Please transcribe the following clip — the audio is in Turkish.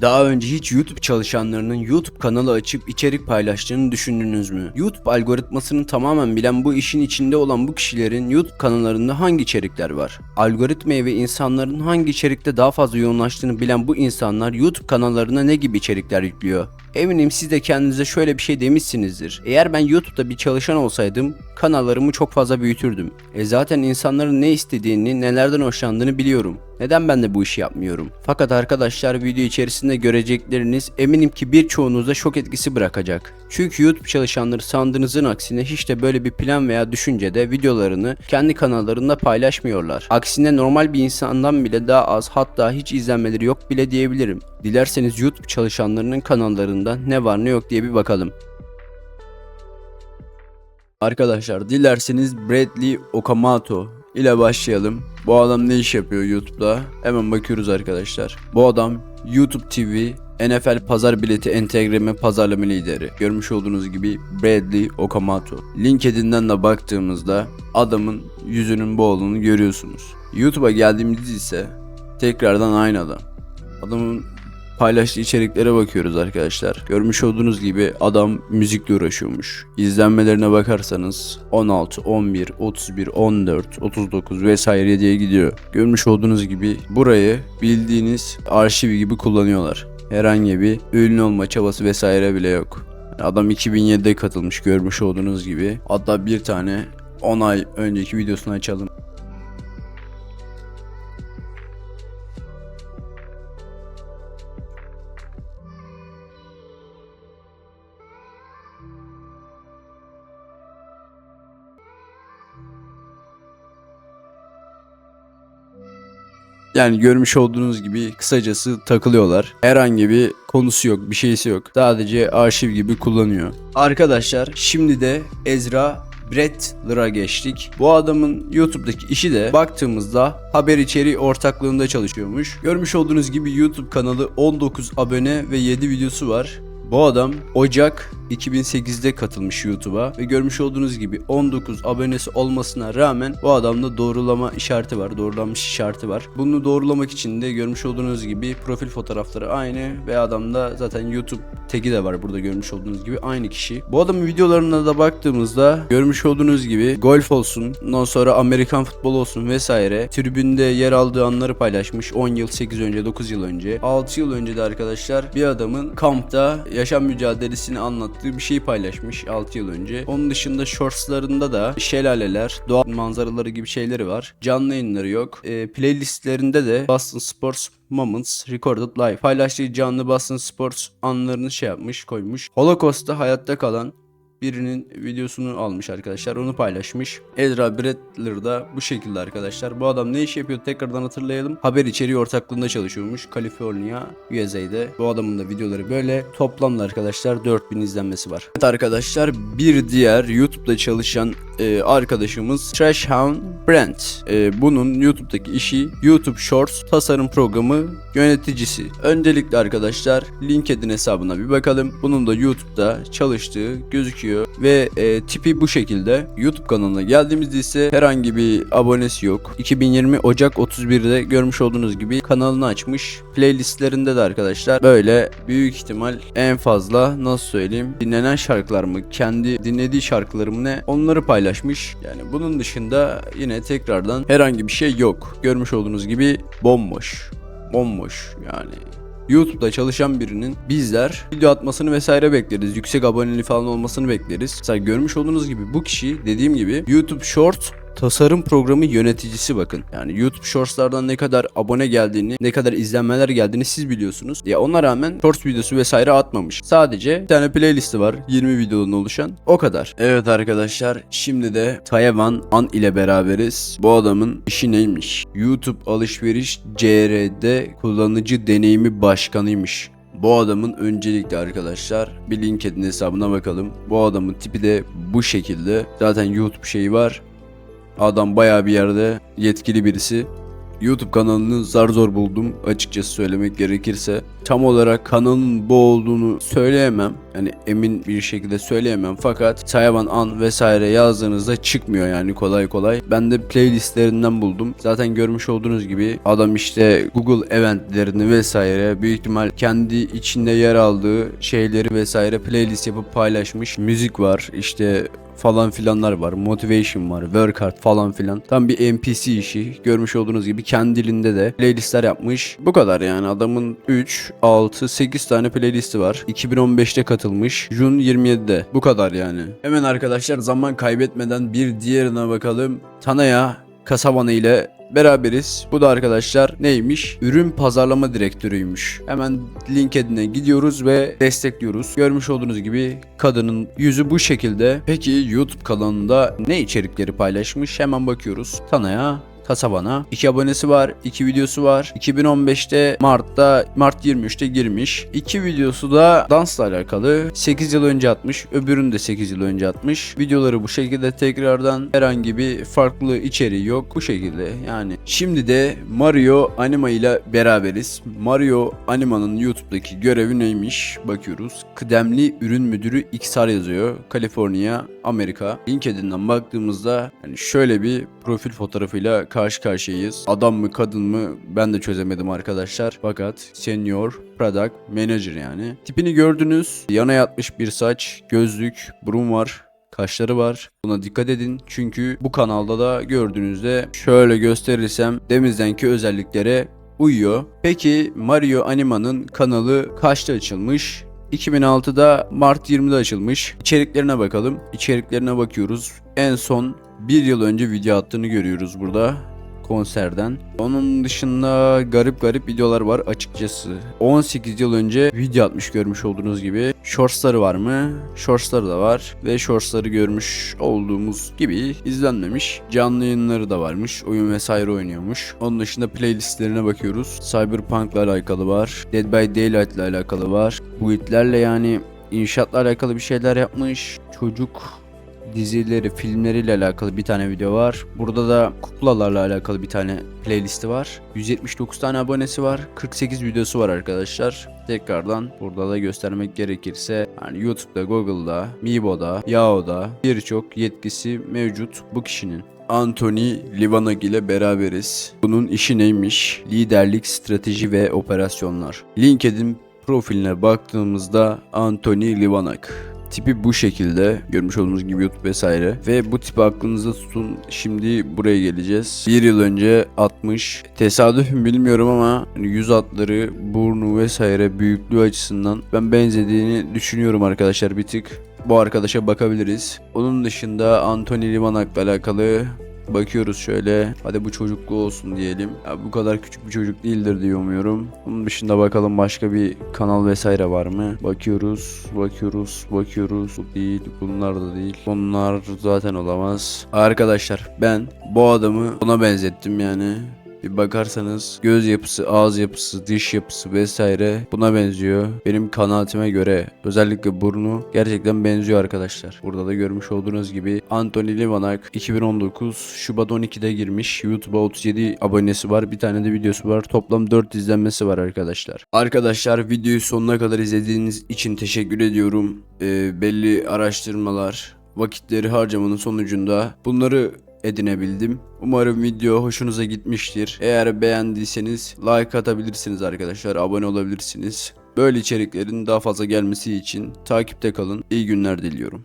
Daha önce hiç YouTube çalışanlarının YouTube kanalı açıp içerik paylaştığını düşündünüz mü? YouTube algoritmasını tamamen bilen bu işin içinde olan bu kişilerin YouTube kanallarında hangi içerikler var? Algoritmaya ve insanların hangi içerikte daha fazla yoğunlaştığını bilen bu insanlar YouTube kanallarına ne gibi içerikler yüklüyor? Eminim siz de kendinize şöyle bir şey demişsinizdir. Eğer ben YouTube'da bir çalışan olsaydım kanallarımı çok fazla büyütürdüm. E zaten insanların ne istediğini, nelerden hoşlandığını biliyorum. Neden ben de bu işi yapmıyorum? Fakat arkadaşlar video içerisinde görecekleriniz eminim ki birçoğunuzda şok etkisi bırakacak. Çünkü YouTube çalışanları sandığınızın aksine hiç de böyle bir plan veya düşüncede videolarını kendi kanallarında paylaşmıyorlar. Aksine normal bir insandan bile daha az hatta hiç izlenmeleri yok bile diyebilirim. Dilerseniz YouTube çalışanlarının kanallarında ne var ne yok diye bir bakalım. Arkadaşlar dilerseniz Bradley Okamoto ile başlayalım. Bu adam ne iş yapıyor YouTube'da? Hemen bakıyoruz arkadaşlar. Bu adam YouTube TV NFL pazar bileti entegreme pazarlama lideri. Görmüş olduğunuz gibi Bradley Okamoto. LinkedIn'den de baktığımızda adamın yüzünün bu olduğunu görüyorsunuz. YouTube'a geldiğimizde ise tekrardan aynı adam. Adamın paylaştığı içeriklere bakıyoruz arkadaşlar. Görmüş olduğunuz gibi adam müzikle uğraşıyormuş. İzlenmelerine bakarsanız 16, 11, 31, 14, 39 vesaire diye gidiyor. Görmüş olduğunuz gibi burayı bildiğiniz arşiv gibi kullanıyorlar. Herhangi bir ünlü olma çabası vesaire bile yok. Adam 2007'de katılmış görmüş olduğunuz gibi. Hatta bir tane 10 ay önceki videosunu açalım. Yani görmüş olduğunuz gibi kısacası takılıyorlar. Herhangi bir konusu yok, bir şeysi yok. Sadece arşiv gibi kullanıyor. Arkadaşlar şimdi de Ezra Brettler'a geçtik. Bu adamın YouTube'daki işi de baktığımızda haber içeriği ortaklığında çalışıyormuş. Görmüş olduğunuz gibi YouTube kanalı 19 abone ve 7 videosu var. Bu adam Ocak 2008'de katılmış YouTube'a ve görmüş olduğunuz gibi 19 abonesi olmasına rağmen bu adamda doğrulama işareti var, doğrulanmış işareti var. Bunu doğrulamak için de görmüş olduğunuz gibi profil fotoğrafları aynı ve adamda zaten YouTube tagi de var burada görmüş olduğunuz gibi aynı kişi. Bu adamın videolarına da baktığımızda görmüş olduğunuz gibi golf olsun, ondan sonra Amerikan futbol olsun vesaire tribünde yer aldığı anları paylaşmış 10 yıl, 8 önce, 9 yıl önce. 6 yıl önce de arkadaşlar bir adamın kampta yaşam mücadelesini anlattığı bir şey paylaşmış 6 yıl önce. Onun dışında shortslarında da şelaleler, doğa manzaraları gibi şeyleri var. Canlı yayınları yok. E, playlistlerinde de Boston Sports Moments Recorded Live paylaştığı canlı Boston Sports anlarını şey yapmış koymuş. Holocaust'ta hayatta kalan birinin videosunu almış arkadaşlar. Onu paylaşmış. Ezra Bradler da bu şekilde arkadaşlar. Bu adam ne iş yapıyor tekrardan hatırlayalım. Haber içeriği ortaklığında çalışıyormuş. California, USA'de. Bu adamın da videoları böyle. Toplamda arkadaşlar 4000 izlenmesi var. Evet arkadaşlar bir diğer YouTube'da çalışan e, arkadaşımız Trash Hound Brent. E, bunun YouTube'daki işi YouTube Shorts tasarım programı yöneticisi. Öncelikle arkadaşlar LinkedIn hesabına bir bakalım. Bunun da YouTube'da çalıştığı gözüküyor ve e, tipi bu şekilde. YouTube kanalına geldiğimizde ise herhangi bir abonesi yok. 2020 Ocak 31'de görmüş olduğunuz gibi kanalını açmış. Playlistlerinde de arkadaşlar böyle büyük ihtimal en fazla nasıl söyleyeyim dinlenen şarkılar mı kendi dinlediği şarkıları mı ne onları paylaşmış. Yani bunun dışında yine tekrardan herhangi bir şey yok. Görmüş olduğunuz gibi bomboş. Bomboş yani YouTube'da çalışan birinin bizler video atmasını vesaire bekleriz. Yüksek aboneli falan olmasını bekleriz. Mesela görmüş olduğunuz gibi bu kişi dediğim gibi YouTube Short tasarım programı yöneticisi bakın. Yani YouTube Shorts'lardan ne kadar abone geldiğini, ne kadar izlenmeler geldiğini siz biliyorsunuz. Ya ona rağmen Shorts videosu vesaire atmamış. Sadece bir tane playlisti var 20 videodan oluşan. O kadar. Evet arkadaşlar şimdi de Tayvan An ile beraberiz. Bu adamın işi neymiş? YouTube alışveriş CR'de kullanıcı deneyimi başkanıymış. Bu adamın öncelikle arkadaşlar bir LinkedIn hesabına bakalım. Bu adamın tipi de bu şekilde. Zaten YouTube şeyi var. Adam bayağı bir yerde yetkili birisi. YouTube kanalını zar zor buldum açıkçası söylemek gerekirse. Tam olarak kanalın bu olduğunu söyleyemem. Yani emin bir şekilde söyleyemem fakat Sayvan An vesaire yazdığınızda çıkmıyor yani kolay kolay. Ben de playlistlerinden buldum. Zaten görmüş olduğunuz gibi adam işte Google eventlerini vesaire büyük ihtimal kendi içinde yer aldığı şeyleri vesaire playlist yapıp paylaşmış. Müzik var işte falan filanlar var. Motivation var. Work hard falan filan. Tam bir NPC işi. Görmüş olduğunuz gibi kendi dilinde de playlistler yapmış. Bu kadar yani. Adamın 3, 6, 8 tane playlisti var. 2015'te katılmış. Jun 27'de. Bu kadar yani. Hemen arkadaşlar zaman kaybetmeden bir diğerine bakalım. Tanaya Kasabana ile beraberiz. Bu da arkadaşlar neymiş? Ürün pazarlama direktörüymüş. Hemen LinkedIn'e gidiyoruz ve destekliyoruz. Görmüş olduğunuz gibi kadının yüzü bu şekilde. Peki YouTube kanalında ne içerikleri paylaşmış? Hemen bakıyoruz. Tanaya kasabana. 2 abonesi var, 2 videosu var. 2015'te Mart'ta Mart 23'te girmiş. 2 videosu da dansla alakalı. 8 yıl önce atmış. Öbürünü de 8 yıl önce atmış. Videoları bu şekilde tekrardan herhangi bir farklı içeriği yok. Bu şekilde yani. Şimdi de Mario Anima ile beraberiz. Mario Anima'nın YouTube'daki görevi neymiş? Bakıyoruz. Kıdemli ürün müdürü XR yazıyor. Kaliforniya, Amerika. LinkedIn'den baktığımızda yani şöyle bir profil fotoğrafıyla karşı karşıyayız. Adam mı kadın mı ben de çözemedim arkadaşlar. Fakat senior product manager yani. Tipini gördünüz. Yana yatmış bir saç, gözlük, burun var. Kaşları var. Buna dikkat edin. Çünkü bu kanalda da gördüğünüzde şöyle gösterirsem demizdeki özelliklere uyuyor. Peki Mario Anima'nın kanalı kaçta açılmış? 2006'da Mart 20'de açılmış. İçeriklerine bakalım. İçeriklerine bakıyoruz. En son bir yıl önce video attığını görüyoruz burada konserden. Onun dışında garip garip videolar var açıkçası. 18 yıl önce video atmış görmüş olduğunuz gibi. Shortsları var mı? Shortsları da var. Ve shortsları görmüş olduğumuz gibi izlenmemiş. Canlı yayınları da varmış. Oyun vesaire oynuyormuş. Onun dışında playlistlerine bakıyoruz. Cyberpunk'la alakalı var. Dead by Daylight ile alakalı var. Bu itlerle yani inşaatla alakalı bir şeyler yapmış. Çocuk dizileri, filmleriyle alakalı bir tane video var. Burada da kuklalarla alakalı bir tane playlisti var. 179 tane abonesi var. 48 videosu var arkadaşlar. Tekrardan burada da göstermek gerekirse yani YouTube'da, Google'da, Miibo'da, Yao'da birçok yetkisi mevcut bu kişinin. Anthony Livanak ile beraberiz. Bunun işi neymiş? Liderlik, strateji ve operasyonlar. LinkedIn profiline baktığımızda Anthony Livanak. Tipi bu şekilde. Görmüş olduğunuz gibi YouTube vesaire. Ve bu tipi aklınızda tutun. Şimdi buraya geleceğiz. Bir yıl önce 60 tesadüf mü bilmiyorum ama hani yüz hatları burnu vesaire büyüklüğü açısından ben benzediğini düşünüyorum arkadaşlar bir tık. Bu arkadaşa bakabiliriz. Onun dışında Anthony Limanak'la alakalı Bakıyoruz şöyle. Hadi bu çocuklu olsun diyelim. Ya bu kadar küçük bir çocuk değildir diye umuyorum. Bunun dışında bakalım başka bir kanal vesaire var mı? Bakıyoruz, bakıyoruz, bakıyoruz. Bu değil, bunlar da değil. Bunlar zaten olamaz. Arkadaşlar ben bu adamı ona benzettim yani. Bakarsanız göz yapısı, ağız yapısı, diş yapısı vesaire buna benziyor. Benim kanaatime göre özellikle burnu gerçekten benziyor arkadaşlar. Burada da görmüş olduğunuz gibi Anthony Livanak 2019 Şubat 12'de girmiş. YouTube'a 37 abonesi var. Bir tane de videosu var. Toplam 4 izlenmesi var arkadaşlar. Arkadaşlar videoyu sonuna kadar izlediğiniz için teşekkür ediyorum. Ee, belli araştırmalar, vakitleri harcamanın sonucunda bunları edinebildim. Umarım video hoşunuza gitmiştir. Eğer beğendiyseniz like atabilirsiniz arkadaşlar. Abone olabilirsiniz. Böyle içeriklerin daha fazla gelmesi için takipte kalın. İyi günler diliyorum.